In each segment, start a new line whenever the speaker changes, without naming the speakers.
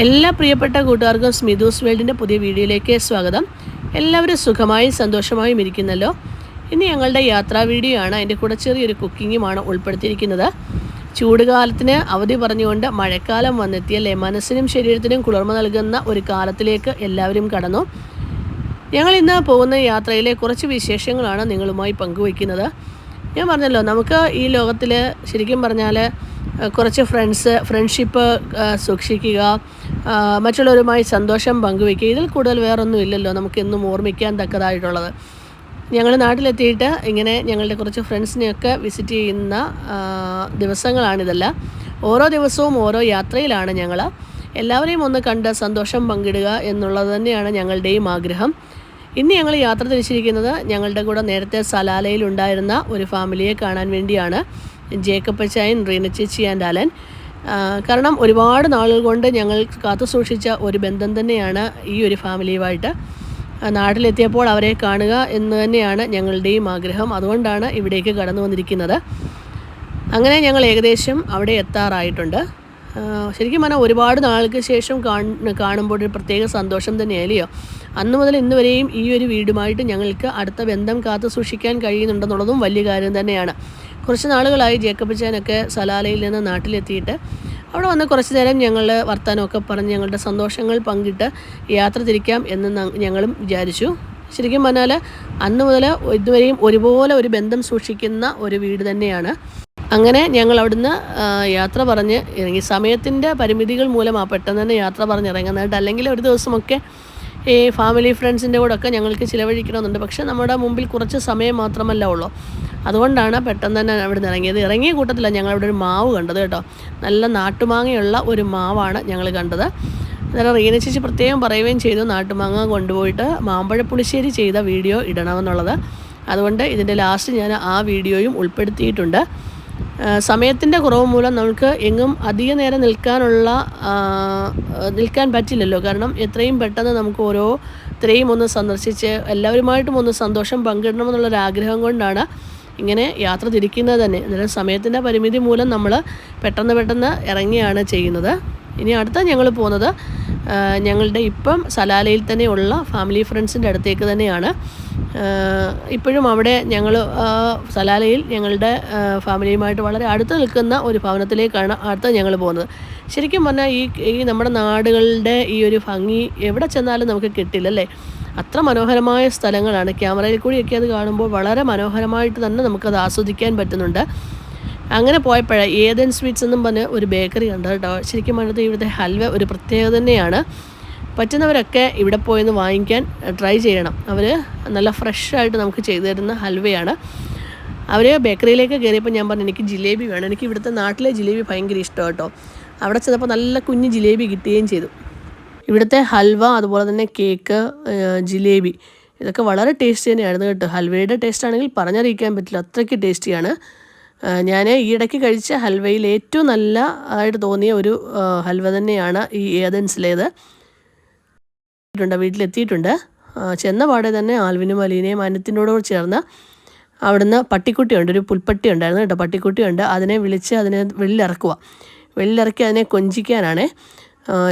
എല്ലാ പ്രിയപ്പെട്ട കൂട്ടുകാർക്കും സ്മിതൂസ് വേൾഡിന്റെ പുതിയ വീഡിയോയിലേക്ക് സ്വാഗതം. എല്ലാവരും സുഖമായും സന്തോഷമായും ഇരിക്കുന്നല്ലോ. ഇനി ഞങ്ങളുടെ യാത്രാ വീഡിയോ ആണ് അതിന്റെ കൂടെ ചെറിയൊരു കുക്കിങ്ങുമാണ് ഉൾപ്പെടുത്തിയിരിക്കുന്നത്. ചൂടുകാലത്തിന് അവധി പറഞ്ഞുകൊണ്ട് മഴക്കാലം വന്നെത്തിയല്ലേ മനസ്സിനും ശരീരത്തിനും കുളിർമ നൽകുന്ന ഒരു കാലത്തിലേക്ക് എല്ലാവരും കടന്നു. ഞങ്ങൾ ഇന്ന് പോകുന്ന യാത്രയിലെ കുറച്ച് വിശേഷങ്ങളാണ് നിങ്ങളുമായി പങ്കുവയ്ക്കുന്നത്. ഞാൻ പറഞ്ഞല്ലോ നമുക്ക് ഈ ലോകത്തിൽ ശരിക്കും പറഞ്ഞാൽ കുറച്ച് ഫ്രണ്ട്സ് ഫ്രണ്ട്ഷിപ്പ് സൂക്ഷിക്കുക മറ്റുള്ളവരുമായി സന്തോഷം പങ്കുവെക്കുക ഇതിൽ കൂടുതൽ വേറൊന്നും ഇല്ലല്ലോ. നമുക്ക് എന്നും ഓർമ്മിക്കാൻ തക്കതായിട്ടുള്ളത്. ഞങ്ങൾ നാട്ടിലെത്തിയിട്ട് ഇങ്ങനെ ഞങ്ങളുടെ കുറച്ച് ഫ്രണ്ട്സിനെയൊക്കെ വിസിറ്റ് ചെയ്യുന്ന ദിവസങ്ങളാണിതല്ല. ഓരോ ദിവസവും ഓരോ യാത്രയിലാണ് ഞങ്ങൾ എല്ലാവരെയും ഒന്ന് കണ്ട് സന്തോഷം പങ്കിടുക എന്നുള്ളത് തന്നെയാണ് ഞങ്ങളുടെയും ആഗ്രഹം. ഇന്ന് ഞങ്ങൾ യാത്ര തിരിച്ചിരിക്കുന്നത് ഞങ്ങളുടെ കൂടെ നേരത്തെ സലാലയിൽ ഉണ്ടായിരുന്ന ഒരു ഫാമിലിയെ കാണാൻ വേണ്ടിയാണ്. ജേക്കബ് അച്ചായൻ റീന ചേച്ചി ആൻഡ് അലൻ. കാരണം ഒരുപാട് നാളുകൾ കൊണ്ട് ഞങ്ങൾ കാത്തു സൂക്ഷിച്ച ഒരു ബന്ധം തന്നെയാണ് ഈ ഒരു ഫാമിലിയുമായിട്ട് നാട്ടിലെത്തിയപ്പോൾ അവരെ കാണുക എന്ന് തന്നെയാണ് ഞങ്ങളുടെയും ആഗ്രഹം. അതുകൊണ്ടാണ് ഇവിടേക്ക് കടന്നു വന്നിരിക്കുന്നത്. അങ്ങനെ ഞങ്ങൾ ഏകദേശം അവിടെ എത്താറായിട്ടുണ്ട്. ശരിക്കും പറഞ്ഞാൽ ഒരുപാട് നാൾക്ക് ശേഷം കാണ- കാണുമ്പോൾ ഒരു പ്രത്യേക സന്തോഷം തന്നെയല്ലയോ? അന്ന് മുതൽ ഇന്ന് വരെയും ഈ ഒരു വീടുമായിട്ട് ഞങ്ങൾക്ക് അടുത്ത ബന്ധം കാത്തു സൂക്ഷിക്കാൻ കഴിയുന്നുണ്ടെന്നുള്ളതും വലിയ കാര്യം തന്നെയാണ്. കുറച്ച് നാളുകളായി ജേക്കബ് ചേനൊക്കെ സലാലയിൽ നിന്ന് നാട്ടിലെത്തിയിട്ട് അവിടെ വന്ന് കുറച്ച് നേരം ഞങ്ങൾ വർത്തമാനമൊക്കെ പറഞ്ഞ് ഞങ്ങളുടെ സന്തോഷങ്ങൾ പങ്കിട്ട് യാത്ര തിരിക്കാം എന്ന് ഞങ്ങളും വിചാരിച്ചു. ശരിക്കും പറഞ്ഞാൽ അന്ന് മുതൽ ഇതുവരെയും ഒരുപോലെ ഒരു ബന്ധം സൂക്ഷിക്കുന്ന ഒരു വീട് തന്നെയാണ്. അങ്ങനെ ഞങ്ങൾ അവിടുന്ന് യാത്ര പറഞ്ഞ് ഇറങ്ങി. സമയത്തിന്റെ പരിമിതികൾ മൂലമാണ് പെട്ടെന്ന് തന്നെ യാത്ര പറഞ്ഞ് ഇറങ്ങുന്നതായിട്ട് അല്ലെങ്കിൽ ഒരു ദിവസമൊക്കെ ഈ ഫാമിലി ഫ്രണ്ട്സിന്റെ കൂടെ ഒക്കെ ഞങ്ങൾക്ക് ചിലവഴിക്കണമെന്നുണ്ട്. പക്ഷേ നമ്മുടെ മുമ്പിൽ കുറച്ച് സമയം മാത്രമല്ല ഉള്ളൂ. അതുകൊണ്ടാണ് പെട്ടെന്ന് തന്നെ അവിടെ ഇറങ്ങിയത്. ഇറങ്ങിയ കൂട്ടത്തിലാണ് ഞങ്ങൾ അവിടെ ഒരു മാവ് കണ്ടത് കേട്ടോ. നല്ല നാട്ടുമാങ്ങയുള്ള ഒരു മാവാണ് ഞങ്ങൾ കണ്ടത്. അന്നേരം റീന ചേച്ചി പ്രത്യേകം പറയുകയും ചെയ്തു നാട്ടുമാങ്ങ കൊണ്ടുപോയിട്ട് മാമ്പഴപ്പുളിശ്ശേരി ചെയ്ത വീഡിയോ ഇടണമെന്നുള്ളത്. അതുകൊണ്ട് ഇതിന്റെ ലാസ്റ്റ് ഞാൻ ആ വീഡിയോയും ഉൾപ്പെടുത്തിയിട്ടുണ്ട്. സമയത്തിന്റെ കുറവ് മൂലം നമുക്ക് എങ്ങും അധിക നേരം നിൽക്കാനുള്ള നിൽക്കാൻ പറ്റില്ലല്ലോ. കാരണം എത്രയും പെട്ടെന്ന് നമുക്ക് ഓരോ ഇത്രയും ഒന്ന് സന്ദർശിച്ച് എല്ലാവരുമായിട്ടും ഒന്ന് സന്തോഷം പങ്കിടണമെന്നുള്ളൊരു ആഗ്രഹം കൊണ്ടാണ് ഇങ്ങനെ യാത്ര തിരിക്കുന്നത് തന്നെ. എന്നാലും സമയത്തിന്റെ പരിമിതി മൂലം നമ്മൾ പെട്ടെന്ന് പെട്ടെന്ന് ഇറങ്ങിയാണ് ചെയ്യുന്നത്. ഇനി അടുത്ത ഞങ്ങൾ പോകുന്നത് ഞങ്ങളുടെ ഇപ്പം സലാലയിൽ തന്നെയുള്ള ഫാമിലി ഫ്രണ്ട്സിന്റെ അടുത്തേക്ക് തന്നെയാണ്. ഇപ്പോഴും അവിടെ ഞങ്ങൾ സലാലയിൽ ഞങ്ങളുടെ ഫാമിലിയുമായിട്ട് വളരെ അടുത്ത് നിൽക്കുന്ന ഒരു ഭവനത്തിലേക്കാണ് അടുത്ത് ഞങ്ങൾ പോകുന്നത്. ശരിക്കും പറഞ്ഞാൽ ഈ ഈ നമ്മുടെ നാടുകളുടെ ഈ ഒരു ഭംഗി എവിടെ ചെന്നാലും നമുക്ക് കിട്ടില്ല അല്ലേ അത്ര മനോഹരമായ സ്ഥലങ്ങളാണ്. ക്യാമറയിൽ കൂടിയൊക്കെ അത് കാണുമ്പോൾ വളരെ മനോഹരമായിട്ട് തന്നെ നമുക്കത് ആസ്വദിക്കാൻ പറ്റുന്നുണ്ട്. അങ്ങനെ പോയപ്പോഴേ ഏതൻ സ്വീറ്റ്സ് എന്നും പറഞ്ഞ് ഒരു ബേക്കറി ഉണ്ട് കേട്ടോ. ശരിക്കും പറഞ്ഞത് ഇവിടുത്തെ ഹൽവ ഒരു പ്രത്യേകത തന്നെയാണ്. പറ്റുന്നവരൊക്കെ ഇവിടെ പോയെന്ന് വാങ്ങിക്കാൻ ട്രൈ ചെയ്യണം. അവർ നല്ല ഫ്രഷായിട്ട് നമുക്ക് ചെയ്തു തരുന്ന ഹൽവയാണ്. അവർ ബേക്കറിയിലേക്ക് കയറിയപ്പോൾ ഞാൻ പറഞ്ഞു എനിക്ക് ജിലേബി വേണം. എനിക്ക് ഇവിടുത്തെ നാട്ടിലെ ജിലേബി ഭയങ്കര ഇഷ്ടം കേട്ടോ. അവിടെ ചെന്നപ്പോൾ നല്ല കുഞ്ഞ് ജിലേബി കിട്ടുകയും ചെയ്തു. ഇവിടുത്തെ ഹൽവ അതുപോലെ തന്നെ കേക്ക് ജിലേബി ഇതൊക്കെ വളരെ ടേസ്റ്റി തന്നെയായിരുന്നു കേട്ടോ. ഹൽവയുടെ ടേസ്റ്റ് ആണെങ്കിൽ പറഞ്ഞറിയിക്കാൻ പറ്റില്ല അത്രയ്ക്ക് ടേസ്റ്റിയാണ് ഞാൻ ഈ ഇടയ്ക്ക് കഴിച്ച ഹൽവയിൽ ഏറ്റവും നല്ല ആയിട്ട് തോന്നിയ ഒരു ഹൽവ തന്നെയാണ് ഈ ഏതൻസിലേത്. ണ്ട് വീട്ടിലെത്തിയിട്ടുണ്ട്. ചെന്നപാടെ ചെന്ന പാടെ തന്നെ ആൽവിനും അലീനയും അനത്തിനോടും ചേർന്ന് അവിടുന്ന് പട്ടിക്കുട്ടിയുണ്ട് ഒരു പുൽപ്പട്ടി ഉണ്ടായിരുന്നു കേട്ടോ പട്ടിക്കുട്ടിയുണ്ട്. അതിനെ വിളിച്ച് അതിനെ വെള്ളിലിറക്കുക. വെള്ളിലിറക്കി അതിനെ കൊഞ്ചിക്കാനാണേ.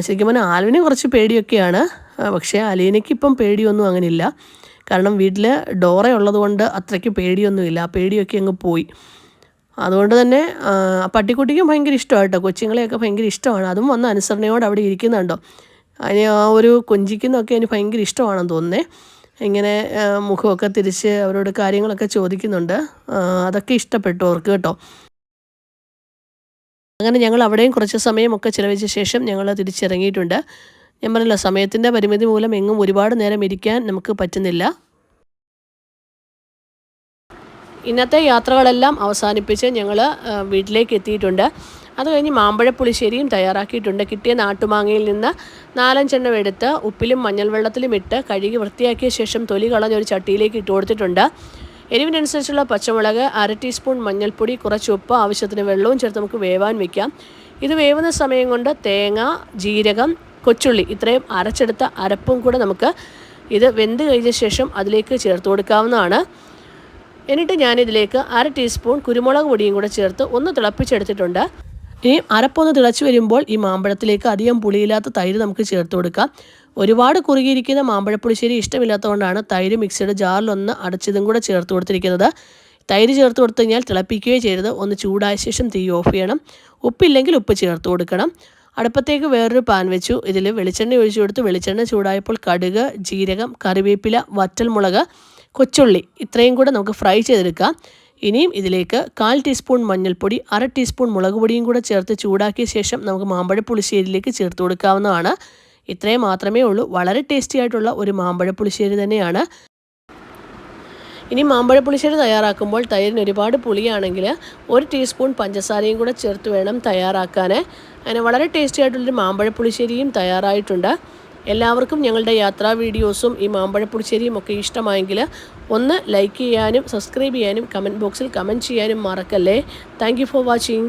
ശരിക്കും പറഞ്ഞാൽ ആൽവിന് കുറച്ച് പേടിയൊക്കെയാണ്. പക്ഷേ അലീനയ്ക്ക് ഇപ്പം പേടിയൊന്നും അങ്ങനെ ഇല്ല കാരണം വീട്ടിൽ ഡോറ ഉള്ളതുകൊണ്ട് അത്രയ്ക്ക് പേടിയൊന്നുമില്ല. ആ പേടിയൊക്കെ അങ്ങ് പോയി. അതുകൊണ്ട് തന്നെ പട്ടിക്കുട്ടിക്കും ഭയങ്കര ഇഷ്ടമാണ് കേട്ടോ. കൊച്ചുങ്ങളെയൊക്കെ ഭയങ്കര ഇഷ്ടമാണ്. അതും വന്ന് അനുസരണയോട് അവിടെ ഇരിക്കുന്നുണ്ടോ? അതിന് ആ ഒരു കൊഞ്ചിക്കുന്നൊക്കെ അതിന് ഭയങ്കര ഇഷ്ടമാണെന്ന് തോന്നുന്നേ. ഇങ്ങനെ മുഖമൊക്കെ തിരിച്ച് അവരോട് കാര്യങ്ങളൊക്കെ ചോദിക്കുന്നുണ്ട്. അതൊക്കെ ഇഷ്ടപ്പെട്ടു അവർക്ക് കേട്ടോ. അങ്ങനെ ഞങ്ങൾ അവിടെയും കുറച്ച് സമയമൊക്കെ ചിലവഴിച്ച ശേഷം ഞങ്ങൾ തിരിച്ചിറങ്ങിയിട്ടുണ്ട്. ഞാൻ പറഞ്ഞല്ലോ സമയത്തിന്റെ പരിമിതി മൂലം എങ്ങും ഒരുപാട് നേരം ഇരിക്കാൻ നമുക്ക് പറ്റുന്നില്ല. ഇന്നത്തെ യാത്രകളെല്ലാം അവസാനിപ്പിച്ച് ഞങ്ങൾ വീട്ടിലേക്ക് എത്തിയിട്ടുണ്ട്. അത് കഴിഞ്ഞ് മാമ്പഴ പുളിശ്ശേരിയും തയ്യാറാക്കിയിട്ടുണ്ട്. കിട്ടിയ നാട്ടുമാങ്ങയിൽ നിന്ന് നാലഞ്ചെണ്ണം എടുത്ത് ഉപ്പിലും മഞ്ഞൾ വെള്ളത്തിലും ഇട്ട് കഴുകി വൃത്തിയാക്കിയ ശേഷം തൊലി കളഞ്ഞ് ഒരു ചട്ടിയിലേക്ക് ഇട്ട് കൊടുത്തിട്ടുണ്ട്. എരിവിനനുസരിച്ചുള്ള പച്ചമുളക് അര ടീസ്പൂൺ മഞ്ഞൾപ്പൊടി കുറച്ച് ഉപ്പ് ആവശ്യത്തിന് വെള്ളവും ചേർത്ത് നമുക്ക് വേവാൻ വെക്കാം. ഇത് വേവുന്ന സമയം കൊണ്ട് തേങ്ങ ജീരകം കൊച്ചുള്ളി ഇത്രയും അരച്ചെടുത്ത അരപ്പും കൂടെ നമുക്ക് ഇത് വെന്ത് കഴിഞ്ഞ ശേഷം അതിലേക്ക് ചേർത്ത് കൊടുക്കാവുന്നതാണ്. എന്നിട്ട് ഞാനിതിലേക്ക് അര ടീസ്പൂൺ കുരുമുളക് പൊടിയും കൂടെ ചേർത്ത് ഒന്ന് തിളപ്പിച്ചെടുത്തിട്ടുണ്ട്. ഇനി അരപ്പൊന്ന് തിളച്ചു വരുമ്പോൾ ഈ മാമ്പഴത്തിലേക്ക് അധികം പുളിയില്ലാത്ത തൈര് നമുക്ക് ചേർത്ത് കൊടുക്കാം. ഒരുപാട് കുറുകിയിരിക്കുന്ന മാമ്പഴപ്പുളിശ്ശേരി ഇഷ്ടമില്ലാത്തതുകൊണ്ടാണ് തൈര് മിക്സിയുടെ ജാറിലൊന്ന് അടച്ചതും കൂടെ ചേർത്ത് കൊടുത്തിരിക്കുന്നത്. തൈര് ചേർത്ത് കൊടുത്തു കഴിഞ്ഞാൽ തിളപ്പിക്കുകയോ ചെയ്യരുത്. ഒന്ന് ചൂടായ ശേഷം തീ ഓഫ് ചെയ്യണം. ഉപ്പില്ലെങ്കിൽ ഉപ്പ് ചേർത്ത് കൊടുക്കണം. അടുപ്പത്തേക്ക് വേറൊരു പാൻ വെച്ചു. ഇതിൽ വെളിച്ചെണ്ണ ഒഴിച്ചു കൊടുത്ത് വെളിച്ചെണ്ണ ചൂടായപ്പോൾ കടുക് ജീരകം കറിവേപ്പില വറ്റൽമുളക് കൊച്ചുള്ളി ഇത്രയും കൂടെ നമുക്ക് ഫ്രൈ ചെയ്തെടുക്കാം. ഇനിയും ഇതിലേക്ക് കാൽ ടീസ്പൂൺ മഞ്ഞൾപ്പൊടി അര ടീസ്പൂൺ മുളക് പൊടിയും കൂടെ ചേർത്ത് ചൂടാക്കിയ ശേഷം നമുക്ക് മാമ്പഴ പുളിശ്ശേരിയിലേക്ക് ചേർത്ത് കൊടുക്കാവുന്നതാണ്. ഇത്രയും മാത്രമേ ഉള്ളൂ. വളരെ ടേസ്റ്റി ആയിട്ടുള്ള ഒരു മാമ്പഴ പുളിശ്ശേരി തന്നെയാണ്. ഇനി മാമ്പഴ പുളിശ്ശേരി തയ്യാറാക്കുമ്പോൾ തൈരിന് ഒരുപാട് പുളിയാണെങ്കിൽ ഒരു ടീസ്പൂൺ പഞ്ചസാരയും കൂടെ ചേർത്ത് വേണം തയ്യാറാക്കാൻ. അങ്ങനെ വളരെ ടേസ്റ്റി ആയിട്ടുള്ളൊരു മാമ്പഴ പുളിശ്ശേരിയും തയ്യാറായിട്ടുണ്ട്. എല്ലാവർക്കും ഞങ്ങളുടെ യാത്രാ വീഡിയോസും ഈ മാമ്പഴപ്പുളിശ്ശേരിയും ഒക്കെ ഇഷ്ടമായെങ്കിൽ ഒന്ന് ലൈക്ക് ചെയ്യാനും സബ്സ്ക്രൈബ് ചെയ്യാനും കമന്റ് ബോക്സിൽ കമന്റ് ചെയ്യാനും മറക്കല്ലേ. Thank for watching